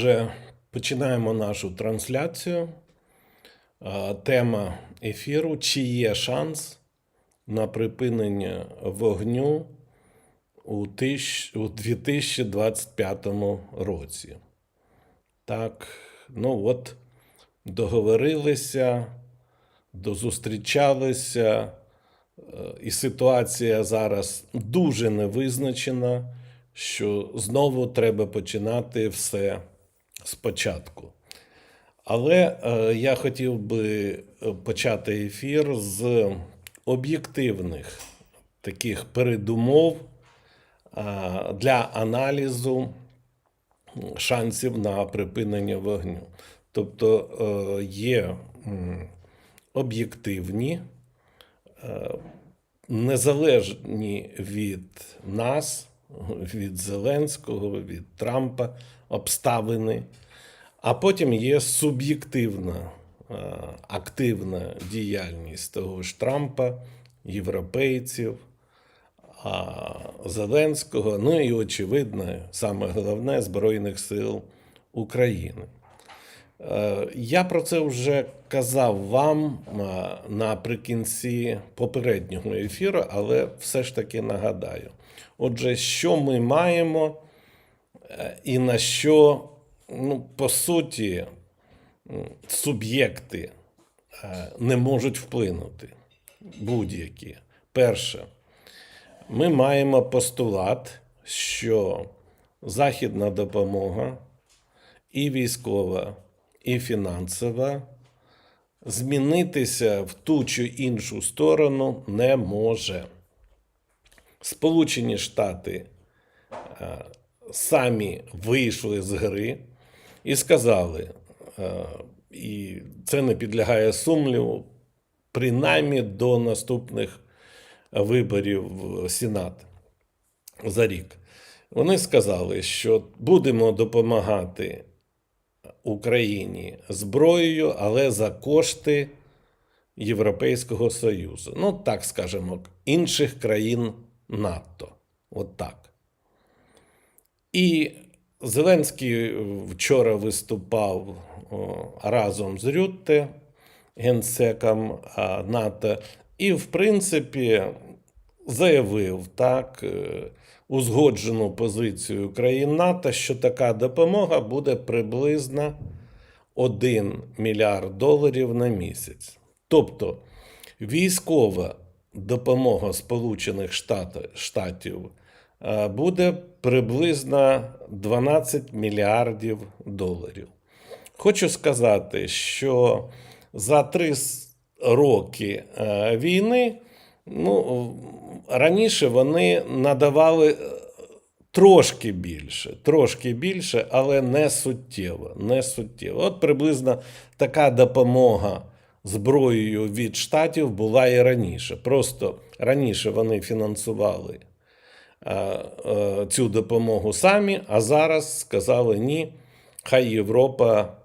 Отже, починаємо нашу трансляцію. Тема ефіру: Чи є шанс на припинення вогню у 2025 році? Так, ну от, договорилися, дозустрічалися, е, і ситуація зараз дуже невизначена, що знову треба починати все спочатку. Але е, я хотів би е, почати ефір з об'єктивних таких передумов а, для аналізу шансів на припинення вогню. Тобто е, є об'єктивні, е, незалежні від нас, від Зеленського, від Трампа обставини. А потім є суб'єктивна е, активна діяльність того ж Трампа, європейців, Зеленського, ну і очевидно, саме головне Збройних сил України. Е, Я про це вже казав вам е, наприкінці попереднього ефіру, але все ж таки нагадаю. Отже, що ми маємо е, і на що, ну, по суті, суб'єкти е, не можуть вплинути будь-які. Перше, ми маємо постулат, що західна допомога і військова, і фінансова змінитися в ту чи іншу сторону не може. Сполучені Штати е, самі вийшли з гри і сказали, е, і це не підлягає сумніву, принаймні до наступних виборів в Сенат за рік. Вони сказали, що будемо допомагати Україні зброєю, але за кошти Європейського Союзу. Ну, так скажемо, інших країн НАТО. От так. І Зеленський вчора виступав разом з Рютте, генсеком НАТО, і, в принципі, заявив так е, узгоджену позицію країн НАТО, що така допомога буде приблизно 1 мільярд доларів на місяць. Тобто військова допомога Сполучених Штат- Штатів е, буде приблизно 12 мільярдів доларів. Хочу сказати, що за три роки е, війни ну, раніше вони надавали е, трошки більше, трошки більше, але не суттєво. Не суттєво. От приблизно така допомога зброєю від штатів була і раніше. Просто раніше вони фінансували е, е, цю допомогу самі, а зараз сказали ні, хай Європа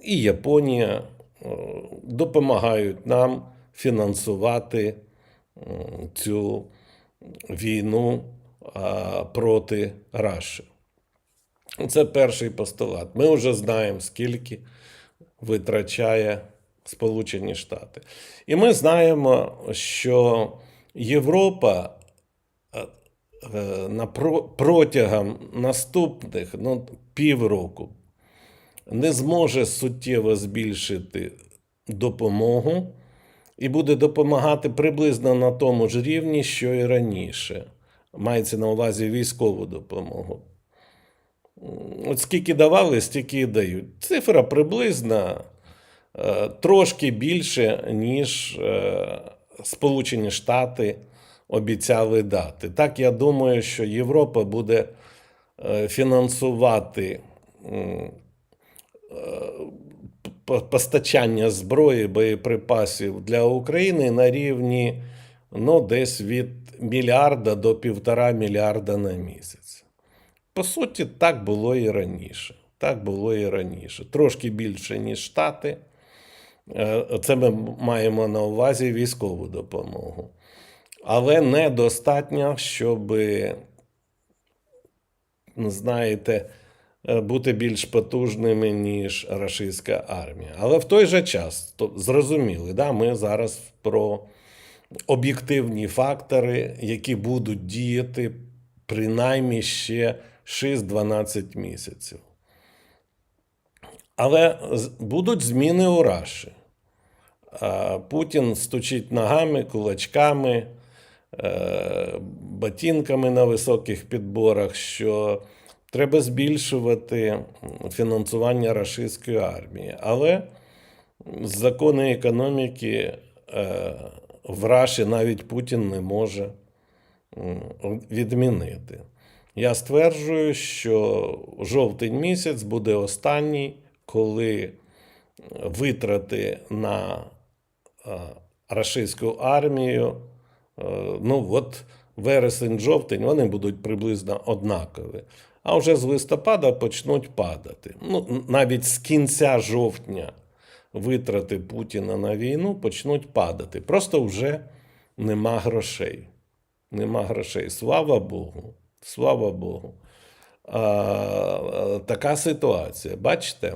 і Японія е, допомагають нам фінансувати цю війну проти Раші. Це перший постулат. Ми вже знаємо, скільки витрачає Сполучені Штати. І ми знаємо, що Європа е, е, протягом наступних ну, півроку не зможе суттєво збільшити допомогу і буде допомагати приблизно на тому ж рівні, що і раніше. Мається на увазі військову допомогу. От скільки давали, стільки і дають. Цифра приблизно е, трошки більше, ніж е, Сполучені Штати обіцяли дати. Так, я думаю, що Європа буде е, фінансувати постачання зброї, боєприпасів для України на рівні ну, десь від мільярда до півтора мільярда на місяць. По суті, так було і раніше. Так було і раніше. Трошки більше, ніж Штати. Е, Це ми маємо на увазі військову допомогу. Але недостатньо, щоб, ну, знаєте, е, бути більш потужними, ніж рашистська армія. Але в той же час, то зрозуміли, да, ми зараз про об'єктивні фактори, які будуть діяти принаймні ще 6-12 місяців. Але будуть зміни у Раші. Путін стучить ногами, кулачками, е, ботинками на високих підборах, що треба збільшувати фінансування рашистської армії. Але закони економіки е, в Раші навіть Путін не може відмінити. Я стверджую, що жовтень місяць буде останній, коли витрати на е, рашистську армію, е, ну от вересень-жовтень, вони будуть приблизно однакові. А вже з листопада почнуть падати. Ну, навіть з кінця жовтня витрати Путіна на війну почнуть падати. Просто вже нема грошей. Нема грошей. Слава Богу. Слава Богу. А, така ситуація. Бачите?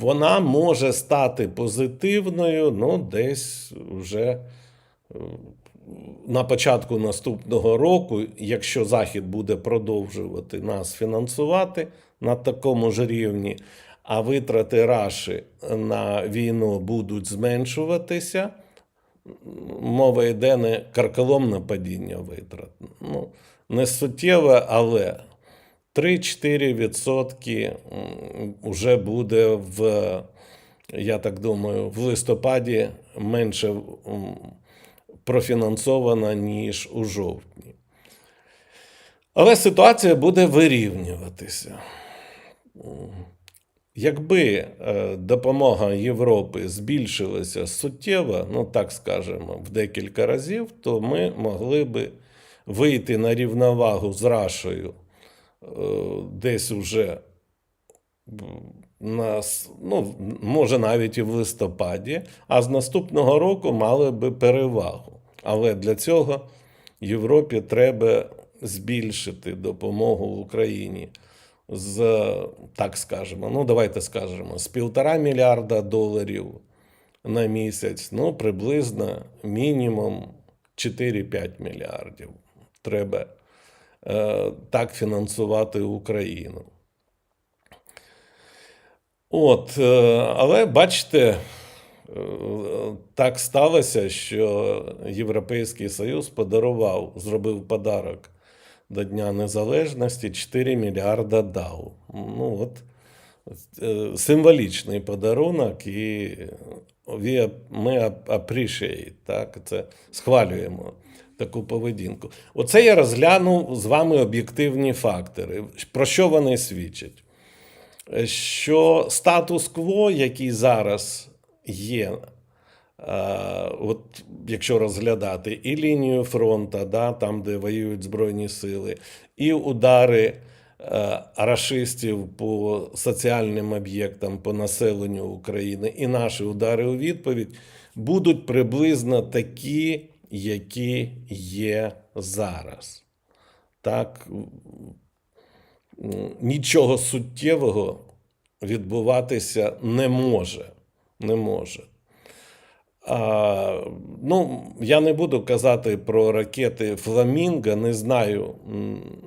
Вона може стати позитивною, ну, десь вже е, на початку наступного року, якщо Захід буде продовжувати нас фінансувати на такому ж рівні, а витрати Раші на війну будуть зменшуватися, мова йде не карколомне падіння витрат. Ну, не суттєве, але 3-4% вже буде в, я так думаю, в листопаді менше м, профінансовано, ніж у жовтні. Але ситуація буде вирівнюватися. Якби е, допомога Європи збільшилася суттєво, ну так скажемо, в декілька разів, то ми могли би вийти на рівновагу з Рашою е, десь уже на, с- ну, може навіть і в листопаді, а з наступного року мали би перевагу. Але для цього Європі треба збільшити допомогу Україні з, так скажемо, ну давайте скажемо, з півтора мільярда доларів на місяць, ну приблизно мінімум 4-5 мільярдів. Треба е, так фінансувати Україну. От, е, але бачите, е, так сталося, що Європейський Союз подарував, зробив подарок до Дня Незалежності 4 мільярда дав. Ну, от, е, символічний подарунок, і ми appreciate, так, це схвалюємо таку поведінку. Оце я розглянув з вами об'єктивні фактори. Про що вони свідчать? що статус-кво, який зараз є, е, от якщо розглядати і лінію фронту, да, там, де воюють Збройні сили, і удари е, рашистів по соціальним об'єктам, по населенню України, і наші удари у відповідь будуть приблизно такі, які є зараз. Так, нічого суттєвого відбуватися не може. Не може. А, ну, я не буду казати про ракети Фламінго, не знаю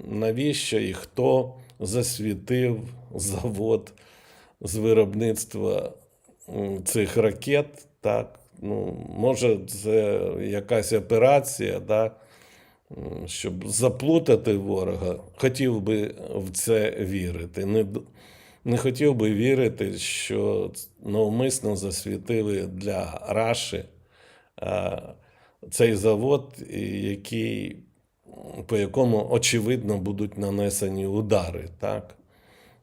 навіщо і хто засвітив завод з виробництва цих ракет. Так? Ну, може, це якась операція, да? щоб заплутати ворога. Хотів би в це вірити. Не, не хотів би вірити, що навмисно засвітили для Раші цей завод, який, по якому очевидно будуть нанесені удари. Так?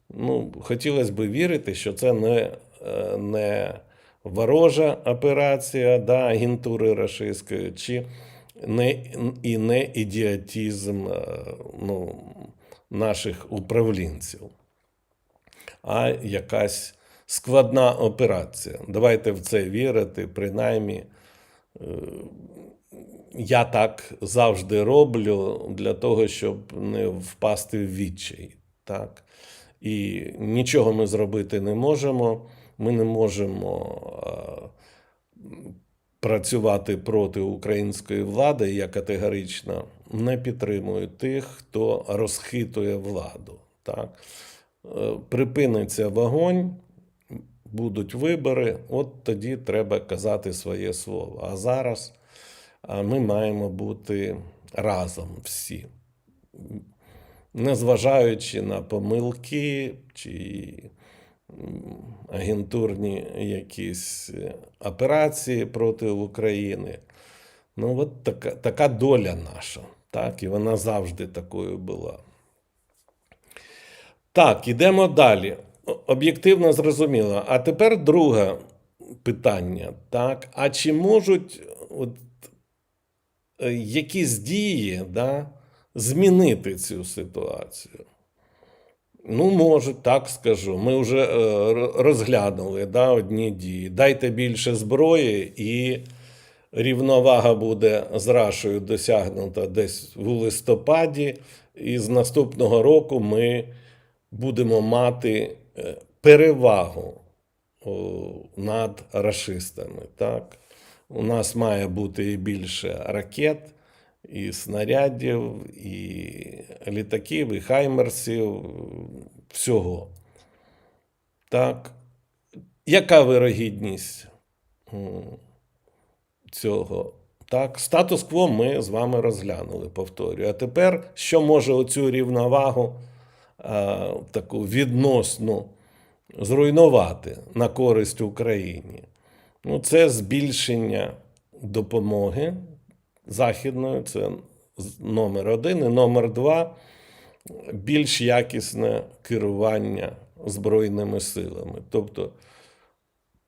Ну, хотілося б вірити, що це не, е, не ворожа операція да, агентури рашистської, чи не, і не ідіотизм е, ну, наших управлінців а якась складна операція. Давайте в це вірити. Принаймні, е, я так завжди роблю для того, щоб не впасти в відчай. Так? І нічого ми зробити не можемо. Ми не можемо е, працювати проти української влади. Я категорично не підтримую тих, хто розхитує владу. Так? Припиниться вогонь, будуть вибори, от тоді треба казати своє слово. А зараз ми маємо бути разом всі незважаючи на помилки чи агентурні якісь е, операції проти України. Ну, от така, така доля наша, так, і вона завжди такою була. Так, ідемо далі. Об'єктивно зрозуміло. А тепер друге питання. Так, а чи можуть от, е, якісь дії да, змінити цю ситуацію? Ну, може, так скажу. Ми вже е, розглянули да, одні дії. Дайте більше зброї, і рівновага буде з Рашою досягнута десь в листопаді. І з наступного року ми будемо мати е, перевагу над рашистами. Так? У нас має бути і більше ракет, і снарядів, і літаків, і хаймерсів, всього. Так. Яка вирогідність цього? Так, статус-кво ми з вами розглянули, повторюю. А тепер, що може оцю рівновагу таку відносну зруйнувати на користь Україні? Ну, це збільшення допомоги західної, це номер один. І номер два більш якісне керування Збройними силами. Тобто,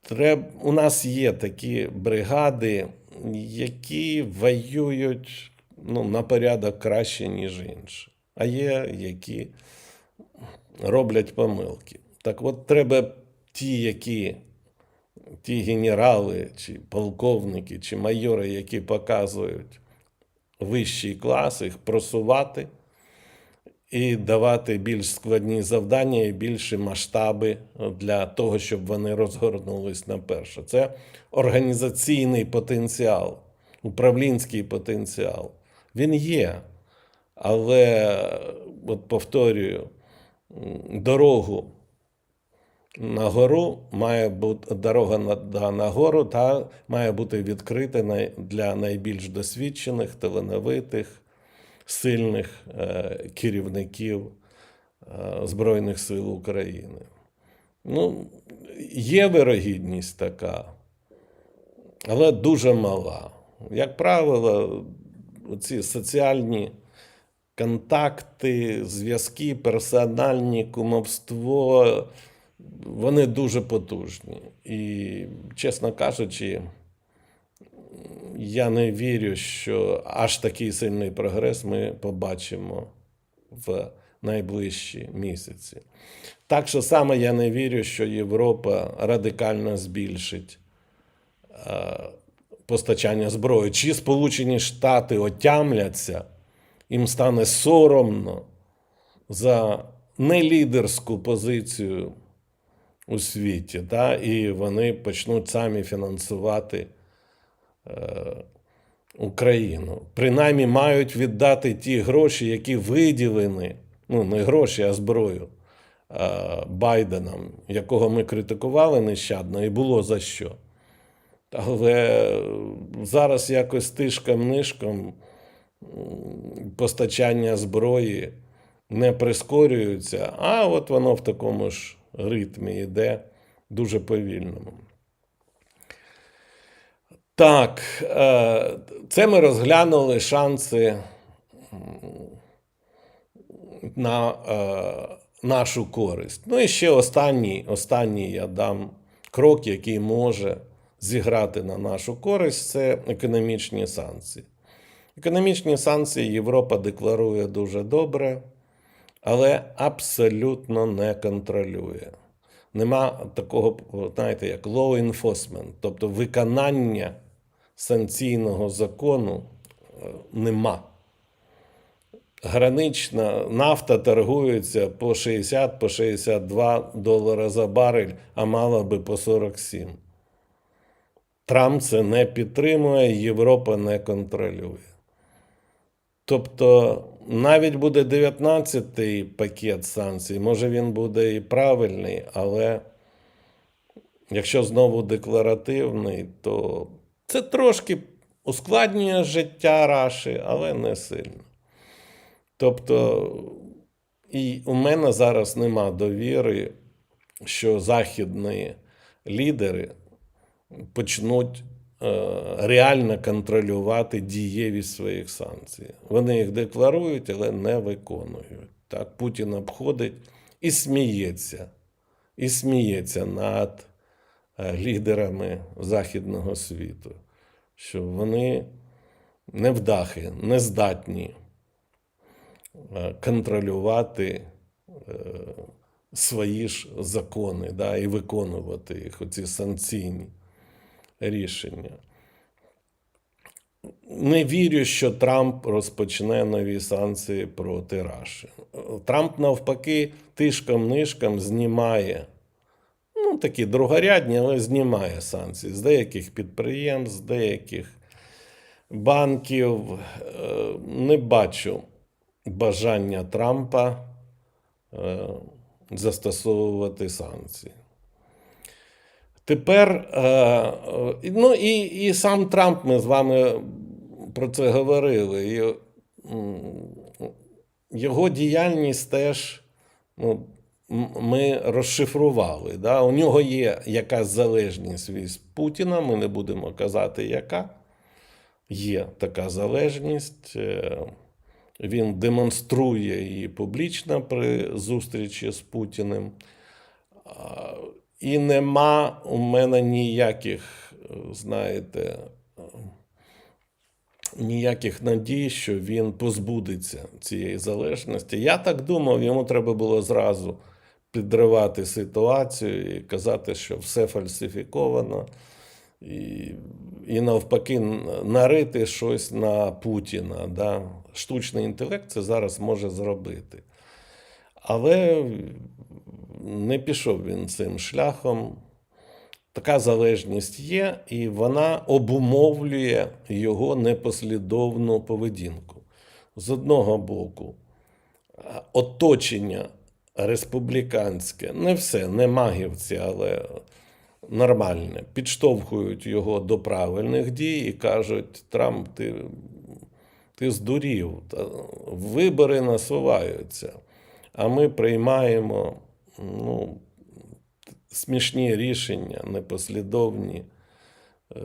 Треб... У нас є такі бригади, які воюють ну, на порядок краще, ніж інші. А є, які роблять помилки. Так от треба ті, які ті генерали, чи полковники, чи майори, які показують вищий клас, їх просувати і давати більш складні завдання і більші масштаби для того, щоб вони розгорнулись на перше. Це організаційний потенціал, управлінський потенціал. Він є. Але, от повторюю, дорогу на гору має бути дорога на, да, на гору та має бути відкрита най- для найбільш досвідчених, талановитих, сильних е, керівників е, Збройних сил України. Ну, є вирогідність така, але дуже мала. Як правило, ці соціальні контакти, зв'язки, персональні кумовство, вони дуже потужні. І, чесно кажучи, я не вірю, що аж такий сильний прогрес ми побачимо в найближчі місяці. Так що саме я не вірю, що Європа радикально збільшить е, постачання зброї. Чи Сполучені Штати отямляться, їм стане соромно за нелідерську позицію у світі, та, і вони почнуть самі фінансувати Україну. Принаймні мають віддати ті гроші, які виділені, ну не гроші, а зброю е, Байденом, якого ми критикували нещадно, і було за що. Але зараз якось тишком-нишком постачання зброї не прискорюється, а от воно в такому ж ритмі йде дуже повільному. Так, е, це ми розглянули шанси на е, нашу користь. Ну і ще останній, останній я дам крок, який може зіграти на нашу користь, це економічні санкції. Економічні санкції Європа декларує дуже добре, але абсолютно не контролює. Нема такого, знаєте, як law enforcement, тобто виконання санкційного закону е, нема. гранична нафта торгується по 60 по 62 долара за барель, а мала би по 47. Трамп це не підтримує, Європа не контролює. Тобто навіть буде 19-й пакет санкцій, може він буде і правильний, але якщо знову декларативний, то це трошки ускладнює життя Раші, але не сильно. Тобто, і у мене зараз нема довіри, що західні лідери почнуть реально контролювати дієвість своїх санкцій. Вони їх декларують, але не виконують. Так, Путін обходить і сміється, і сміється над е, лідерами Західного світу, що вони невдахи, не здатні е, контролювати е, свої ж закони да, і виконувати їх, оці санкційні рішення. Не вірю, що Трамп розпочне нові санкції проти Раші. Трамп, навпаки, тишком-нишком знімає, ну, такі другорядні, але знімає санкції з деяких підприємств, з деяких банків. Е, Не бачу бажання Трампа е, застосовувати санкції. Тепер, е, е, ну і, і сам Трамп, ми з вами про це говорили. Його діяльність теж ну, ми розшифрували. Да? У нього є якась залежність від Путіна, ми не будемо казати, яка. Є така залежність. е, Він демонструє її публічно при зустрічі з Путіним. І нема у мене ніяких, е, знаєте, е, ніяких надій, що він позбудеться цієї залежності. Я так думав, йому треба було зразу підривати ситуацію і казати, що все фальсифіковано, і, і навпаки, нарити щось на Путіна. Да? Штучний інтелект це зараз може зробити. Але не пішов він цим шляхом. Така залежність є, і вона обумовлює його непослідовну поведінку. З одного боку, оточення республіканське, не все, не магівці, але нормальне, підштовхують його до правильних дій і кажуть: Трамп, ти, ти здурів, вибори насуваються. А ми приймаємо ну, смішні рішення, непослідовні. Е,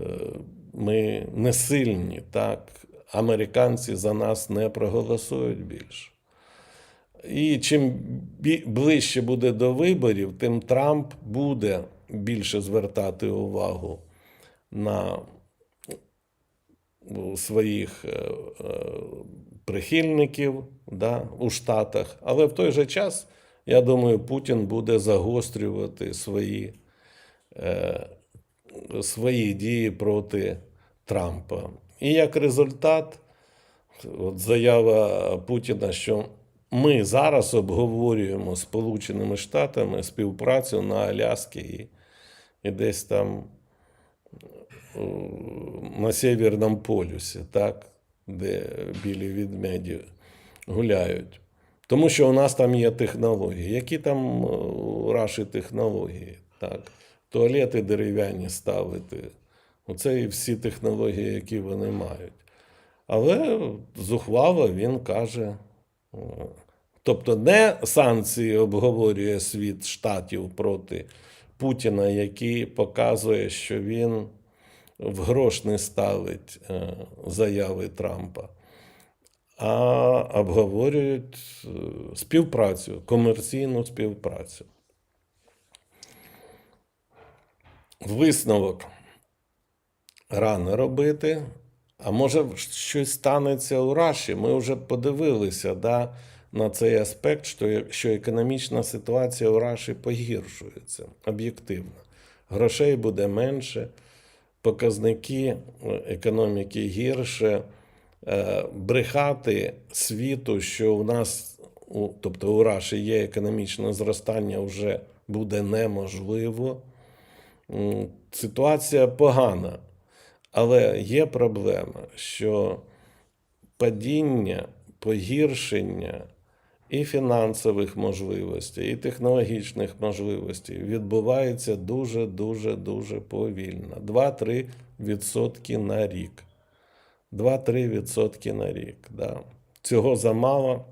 Ми не сильні, так. Американці за нас не проголосують більше. І чим ближче буде до виборів, тим Трамп буде більше звертати увагу на своїх е, е, прихильників да, у Штатах. Але в той же час, я думаю, Путін буде загострювати свої, е, свої дії проти Трампа. І як результат, от заява Путіна, що ми зараз обговорюємо з Сполученими Штатами співпрацю на Аляскі і, і десь там на Северному полюсі, так, де білі відмеді гуляють. Тому що у нас там є технології. Які там е, Раші технології? Так? Туалети дерев'яні ставити. Оце і всі технології, які вони мають. Але зухвало він каже. е, Тобто не санкції обговорює світ штатів проти Путіна, який показує, що він в грош не ставить е, заяви Трампа, а обговорюють е, співпрацю, комерційну співпрацю. Висновок рано робити. А може щось станеться у Раші? Ми вже подивилися да, на цей аспект, що, що економічна ситуація у Раші погіршується об'єктивно. Грошей буде менше, показники е, економіки гірше, брехати світу, що у нас, тобто у Раші є економічне зростання, вже буде неможливо. Ситуація погана, але є проблема, що падіння, погіршення і фінансових можливостей, і технологічних можливостей відбувається дуже, дуже, повільно. 2-3 відсотки на рік. 2-3 відсотки на рік. Да. Цього замало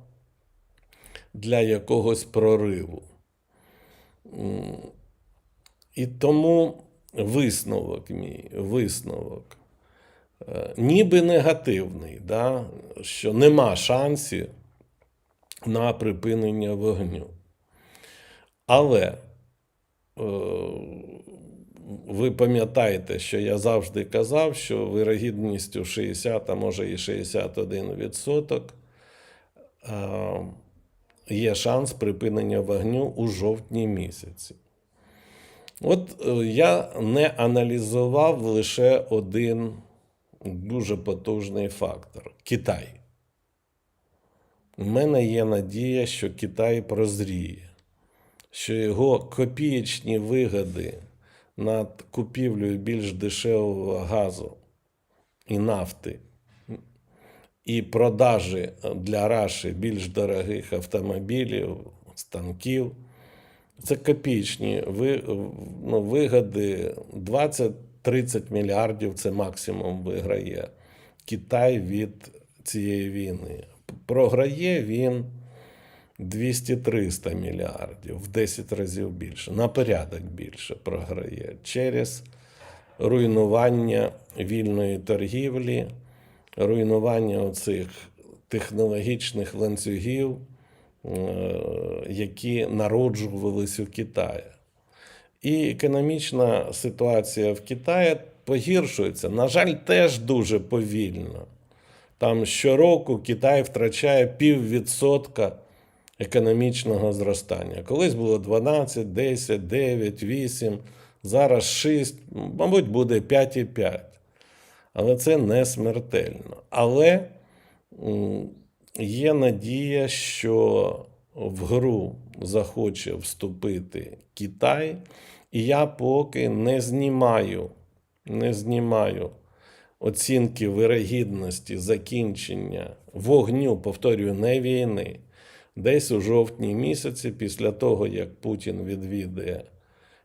для якогось прориву. І тому висновок мій, висновок, е, ніби негативний, да, що нема шансів на припинення вогню. Але е, ви пам'ятаєте, що я завжди казав, що вирогідністю 60, а може і 61% е, є шанс припинення вогню у жовтні місяці. От е, я не аналізував лише один дуже потужний фактор Китай. У мене є надія, що Китай прозріє, що його копієчні вигоди над купівлею більш дешевого газу і нафти і продажі для Раші більш дорогих автомобілів, станків. Це копійчні ви, ну, вигоди 20-30 мільярдів це максимум виграє Китай від цієї війни. Програє він 200-300 мільярдів, в 10 разів більше, на порядок більше програє через руйнування вільної торгівлі, руйнування оцих технологічних ланцюгів, е, які народжувались у Китаї. І економічна ситуація в Китаї погіршується. На жаль, теж дуже повільно. Там щороку Китай втрачає піввідсотка економічного зростання. Колись було 12, 10, 9, 8, зараз 6, мабуть, буде 5,5. Але це не смертельно. Але є надія, що в гру захоче вступити Китай, і я поки не знімаю, не знімаю оцінки вирогідності закінчення вогню, повторюю, не війни, десь у жовтні місяці, після того, як Путін відвідає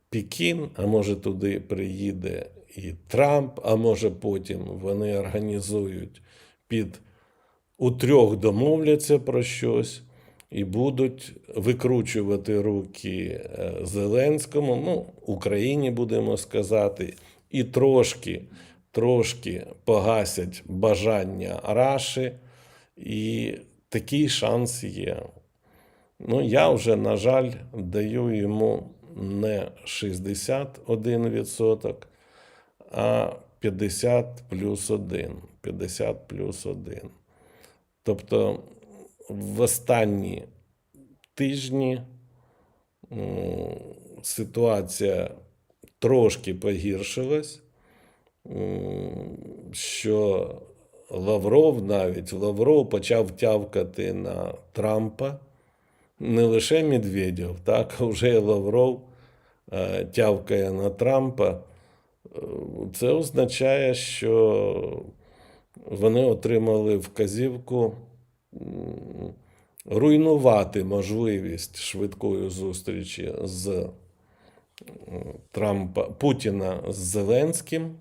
Пекін, а може туди приїде і Трамп, а може потім вони організують під у трьох домовляться про щось і будуть викручувати руки е, Зеленському, ну, Україні будемо сказати, і трошки, трошки погасять бажання Раші, і такий шанс є. Ну, я вже, на жаль, даю йому не 61%, а 50 плюс 1. 50 плюс 1. Тобто в останні тижні ситуація трошки погіршилась, що Лавров навіть Лавров почав тявкати на Трампа. Не лише Медведєв, так, а вже Лавров е, тявкає на Трампа. Е, Це означає, що вони отримали вказівку руйнувати можливість швидкої зустрічі з Трампа Путіна з Зеленським.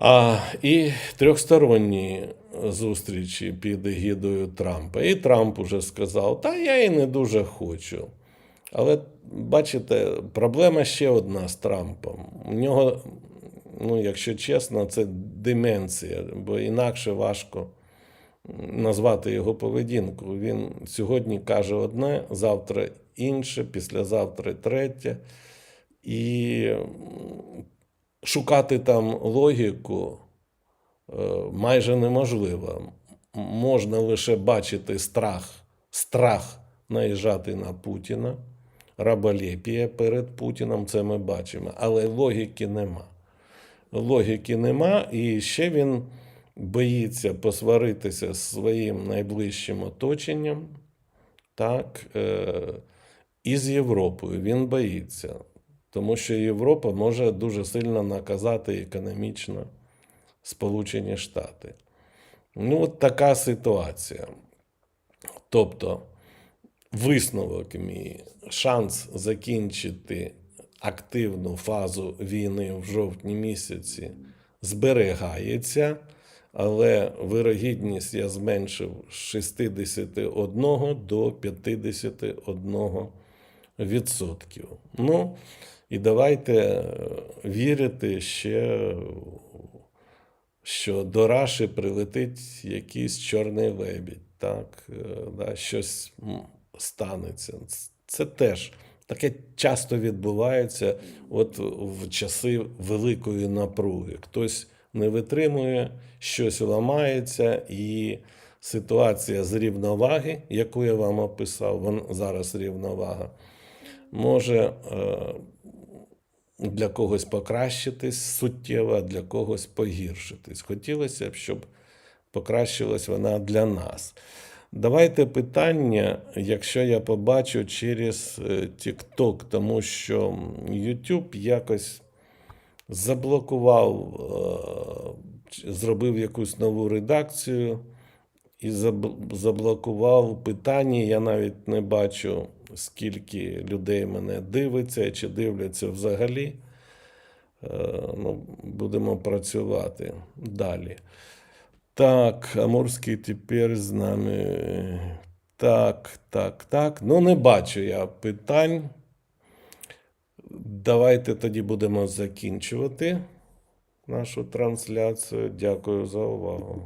А, і трьохсторонні зустрічі під егідою Трампа. І Трамп уже сказав: Та я і не дуже хочу. Але бачите, проблема ще одна з Трампом. У нього, ну, якщо чесно, це деменція, бо інакше важко назвати його поведінку. Він сьогодні каже одне, завтра інше, післязавтра третє. І шукати там логіку е, майже неможливо. Можна лише бачити страх, страх наїжджати на Путіна, раболепія перед Путіном, це ми бачимо, але логіки нема. Логіки нема, і ще він боїться посваритися з своїм найближчим оточенням, так, е, і з Європою. Він боїться, тому що Європа може дуже сильно наказати економічно Сполучені Штати. Ну, от така ситуація. Тобто, висновок мій, шанс закінчити активну фазу війни в жовтні місяці зберігається, але вирогідність я зменшив з 61 до 51 відсотків. Ну, і давайте е, вірити ще, що до Раші прилетить якийсь чорний лебідь, так, е, да, щось станеться. Це теж таке часто відбувається от в часи великої напруги. Хтось не витримує, щось ламається, і ситуація з рівноваги, яку я вам описав, вон зараз рівновага, може е, для когось покращитись суттєво, а для когось погіршитись. Хотілося б, щоб покращилась вона для нас. Давайте питання, якщо я побачу через е, TikTok, тому що YouTube якось заблокував, е, зробив якусь нову редакцію і заблокував питання. Я навіть не бачу, скільки людей мене дивиться чи дивляться взагалі. Е, Ну, будемо працювати далі. Так, Амурський тепер з нами. Так, так, так. Ну, не бачу я питань. Давайте тоді будемо закінчувати нашу трансляцію. Дякую за увагу.